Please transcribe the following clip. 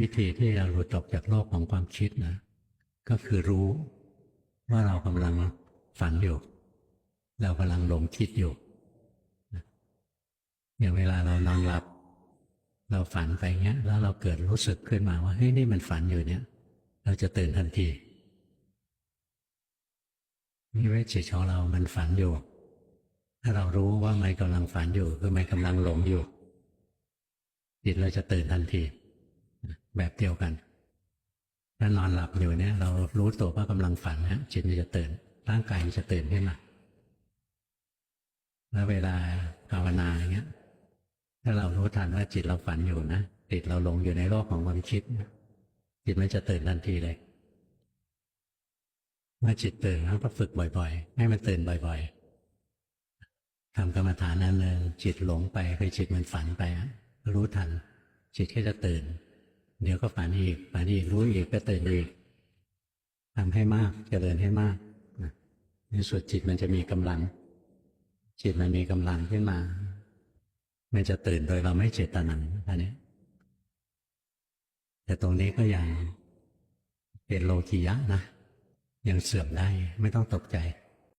วิธีที่เราหลุดออกจากโลกของความคิดนะ ก็คือรู้ว่าเรากำลังฝันอยู่ เรากำลังหลงคิดอยู่อย่างเวลาเรานอนหลับ เราฝันไปเงี้ย แล้วเราเกิดรู้สึกขึ้นมาว่าเฮ้ยนี่มันฝันอยู่เนี่ย เราจะตื่นทันทีนี่เวจิตของเรามันฝันอยู่ ถ้าเรารู้ว่ามันกำลังฝันอยู่ คือมันกำลังหลงอยู่จิตเราจะตื่นทันที แบบเดียวกันถ้านอนหลับอยู่เนี่ยเรารู้ตัวว่ากำลังฝันนะจิตมันจะตื่น ร่างกายมันจะตื่นขึ้นมาแล้วเวลาภาวนาอย่างเงี้ย ถ้าเรารู้ทันว่าจิตเราฝันอยู่นะจิตเราหลงอยู่ในโลกของความคิดจิตมันจะตื่นทันทีเลย เมื่อจิตตื่นเราก็ฝึกบ่อยๆ ให้มันตื่นบ่อยๆทำกรรมฐานนั้นเลยจิตหลงไปคือจิตมันฝันไปรู้ทัน จิตก็จะตื่น เดี๋ยวก็ฝันอีกฝันอีกรู้อีกก็ตื่นอีกทำให้มากเจริญให้มากนะในสุดจิตมันจะมีกำลัง จิตมันมีกำลังขึ้นมา มันจะตื่นโดยเราไม่เจตนาอันนี้แต่ตรงนี้ก็ยังเป็นโลกิยะนะยังเสื่อมได้ไม่ต้องตกใจ